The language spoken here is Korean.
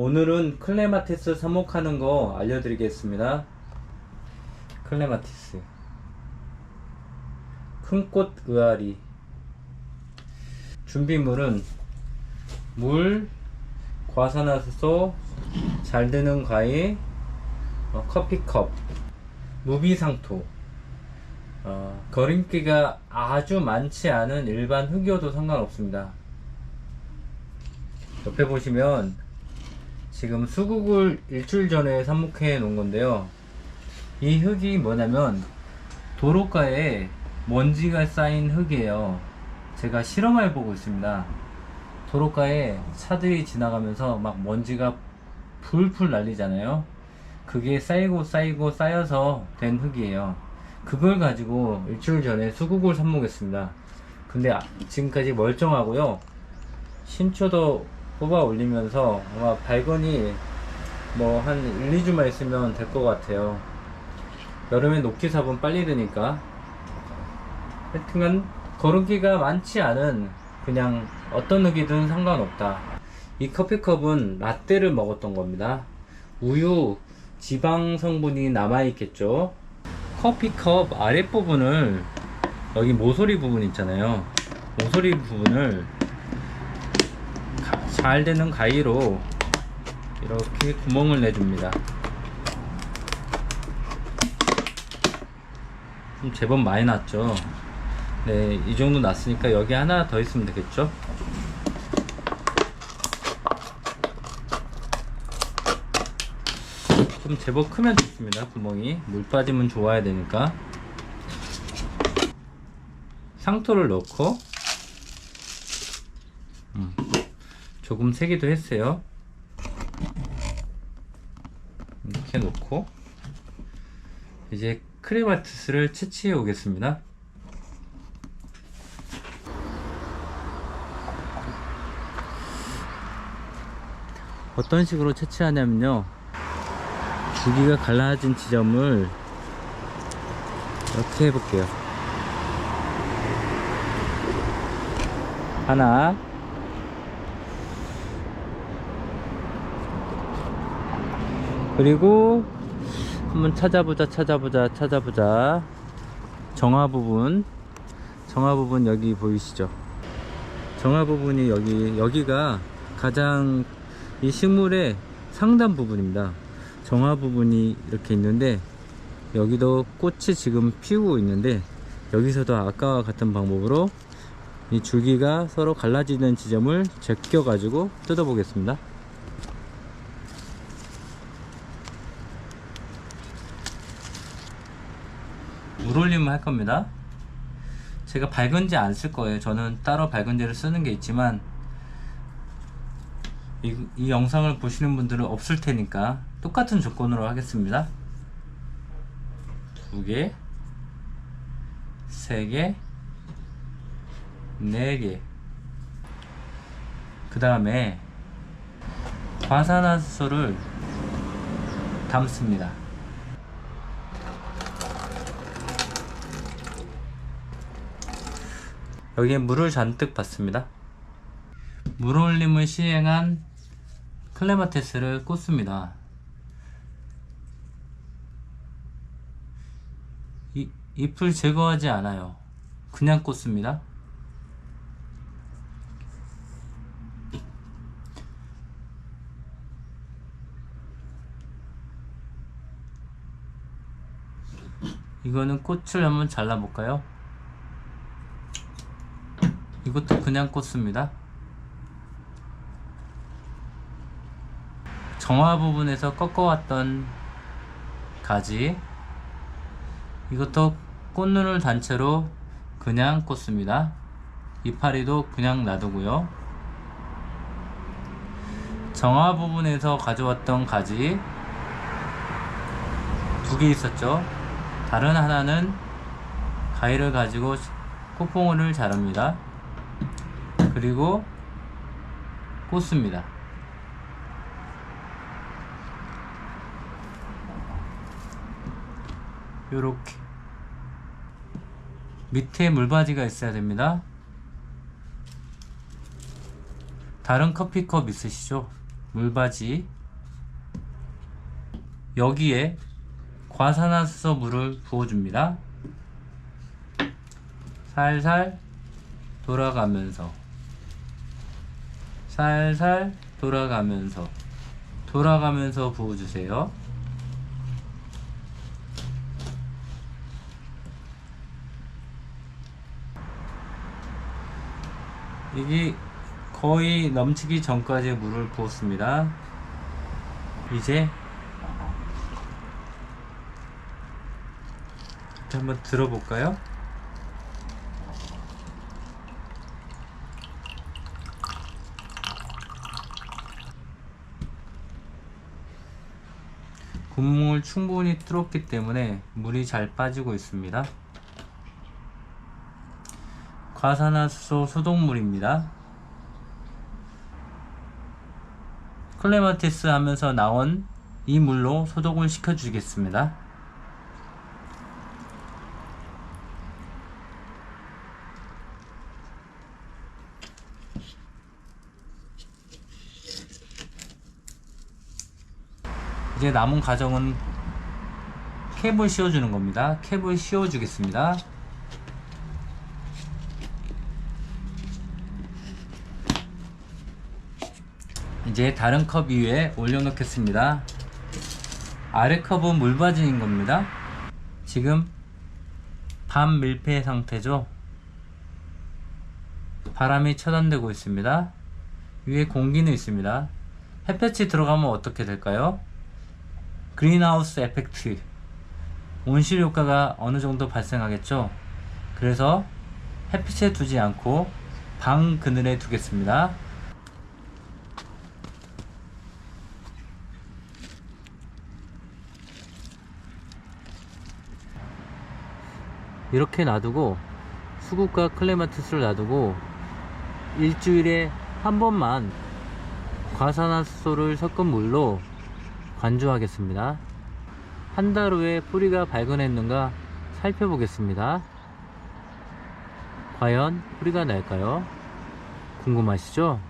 오늘은 클레마티스 삽목하는 거 알려드리겠습니다. 클레마티스. 큰 꽃 의아리. 준비물은 물, 과산화수소, 잘 드는 과일, 어, 커피컵, 무비상토, 어, 거름기가 아주 많지 않은 일반 흙이어도 상관없습니다. 옆에 보시면 지금 수국을 일주일 전에 삽목해 놓은 건데요. 이 흙이 뭐냐면 도로가에 먼지가 쌓인 흙이에요. 제가 실험해 보고 있습니다. 도로가에 차들이 지나가면서 막 먼지가 풀풀 날리잖아요. 그게 쌓이고 쌓이고 쌓여서 된 흙이에요. 그걸 가지고 일주일 전에 수국을 삽목했습니다. 근데 아- 지금까지 멀쩡하고요. 신초도 뽑아 올리면서 아마 발건이 뭐 한 1, 2주만 있으면 될 것 같아요. 여름에 녹지삽은 빨리 드니까. 하여튼간 거름기가 많지 않은 그냥 어떤 흙이든 상관없다. 이 커피컵은 라떼를 먹었던 겁니다. 우유, 지방 성분이 남아있겠죠. 커피컵 아랫부분을 여기 모서리 부분 있잖아요. 모서리 부분을 가- 잘 되는 가위로 이렇게 구멍을 내줍니다. 좀 제법 많이 났죠. 네, 이 정도 났으니까 여기 하나 더 있으면 되겠죠. 좀 제법 크면 좋습니다. 구멍이 물 빠지면 좋아야 되니까 상토를 넣고 음, 조금 세기도 했어요. 이렇게 놓고 이제 크레마티스를 채취해 오겠습니다. 어떤 식으로 채취하냐면요. 줄기가 갈라진 지점을 이렇게 해볼게요. 하나, 그리고 한번 찾아보자, 찾아보자, 찾아보자. 정화 부분, 정화 부분 여기 보이시죠? 정화 부분이 여기, 여기가 가장 이 식물의 상단 부분입니다. 정화 부분이 이렇게 있는데 여기도 꽃이 지금 피우고 있는데 여기서도 아까와 같은 방법으로 이 줄기가 서로 갈라지는 지점을 제껴 가지고 뜯어 보겠습니다 물올림을 할 겁니다 제가 밝은지 안 쓸 거예요 저는 따로 밝은지를 쓰는 게 있지만 이, 이 영상을 보시는 분들은 없을 테니까 똑같은 조건으로 하겠습니다. 두 개, 세 개, 네 개. 그 다음에 과산화수소를 담습니다. 여기에 물을 잔뜩 받습니다. 물올림을 시행한 클레마테스를 꽂습니다. 이, 잎을 제거하지 않아요. 그냥 꽂습니다. 이거는 꽃을 한번 잘라볼까요? 이것도 그냥 꽂습니다. 정화 부분에서 꺾어왔던 가지 이것도 꽃눈을 단체로 그냥 꽂습니다. 이파리도 그냥 놔두고요. 정화 부분에서 가져왔던 가지 두 개 있었죠. 다른 하나는 가위를 가지고 꽃봉오리를 자릅니다 그리고 꽂습니다. 요렇게. 밑에 물바지가 있어야 됩니다. 다른 커피컵 있으시죠? 물바지. 여기에 과산화수소 물을 부어줍니다. 살살 돌아가면서 살살 돌아가면서 돌아가면서 부어주세요. 이게 거의 넘치기 전까지 물을 부었습니다. 이제 한번 들어볼까요? 구멍을 충분히 뚫었기 때문에 물이 잘 빠지고 있습니다. 과산화수소 소독물입니다. 클레마티스 하면서 나온 이 물로 소독을 시켜주겠습니다. 이제 남은 과정은 캡을 씌워주는 겁니다. 캡을 씌워주겠습니다. 이제 다른 컵 위에 올려놓겠습니다. 아래 컵은 물바지인 겁니다. 지금 반 밀폐 상태죠. 바람이 차단되고 있습니다. 위에 공기는 있습니다. 햇볕이 들어가면 어떻게 될까요? 그린하우스 에펙트 온실 효과가 어느 정도 발생하겠죠. 그래서 햇빛에 두지 않고 방 그늘에 두겠습니다. 이렇게 놔두고 수국과 클레마티스를 놔두고 일주일에 한 번만 과산화수소를 섞은 물로 관주하겠습니다. 한 달 후에 뿌리가 발근했는가 살펴보겠습니다. 과연 뿌리가 날까요? 궁금하시죠?